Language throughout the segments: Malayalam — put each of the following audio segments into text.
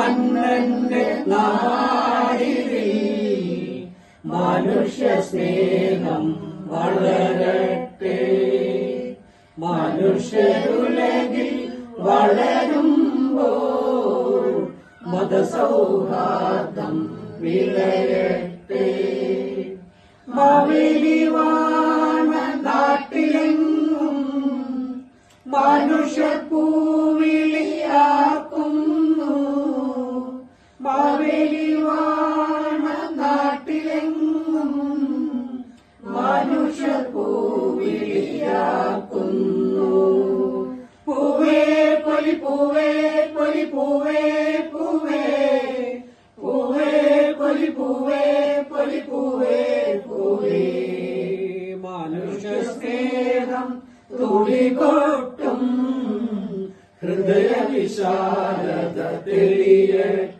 മന്നന്റെ നാടിരി മനുഷ്യ സ്നേഹം വളരട്ടെ. മനുഷ്യരുലകിൽ വളരുമ്പോൾ മതസൗഹാർദ്ദം വിളയട്ടെ മാവേലിവാണ നാട്ടിലെങ്ങും മാവേലിവാണ പൂവേ പൊലി പൂവേ പൊലി പൂവേ പൂവേ പൂവേ പൊലി പൂവേ പൊലി പൂവേ പൂവേ. മനുഷ്യ സ്നേഹം തുടികൊട്ടും ഹൃദയ വിശാലത തെളിയട്ടെ.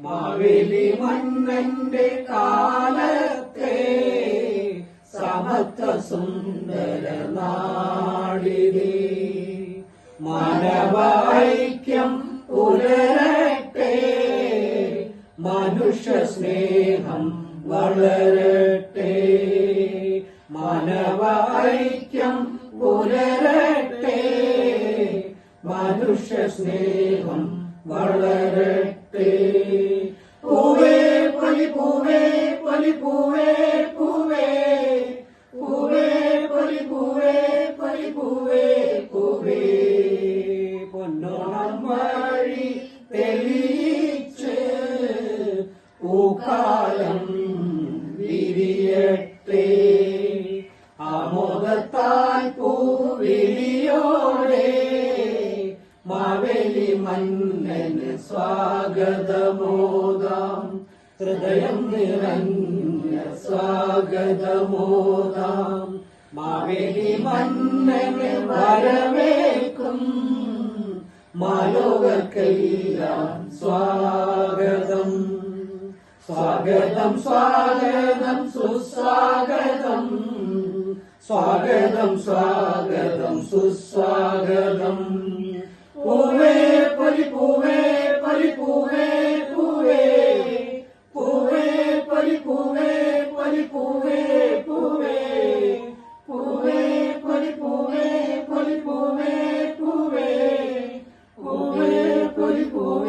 മാവേലി മന്നന്റെ കാലത്തെ സമത്വ സുന്ദര നാടിനെ മനവൈക്യം പുലരട്ടെ മനുഷ്യ സ്നേഹം വളരട്ടെ. മനവൈക്യം പുലരട്ടെ മനുഷ്യ സ്നേഹം വളരട്ടെ. പൂവേ പൊലി പൂവേ പൊലി പൂവേ പൂവേ. പൂവേ പൊലി പൂവേ പൊലി പൂവേ പൂവേ. പൊന്നോണം വഴി തെളിയിച്ച് പൂക്കാലം വിരിയട്ടെ. ആമോദത്താൽ പൂവിരിയോടെ മാവേലി മന്നന് സ്വാഗതമോദാം ഹൃദയം നിറഞ്ഞ സ്വാഗതമോദാം മാവേലി മന്നന് വരവേൽക്കും. മാലോകർക്കെല്ലാം സ്വാഗതം. സ്വാഗതം സ്വാഗതം സുസ്വാഗതം. സ്വാഗതം സ്വാഗതം സുസ്വാഗതം. பூவே பொலி பூவே பூவே. பூவே பொலி பூவே பொலி பூவே பூவே. பூவே பொலி பூவே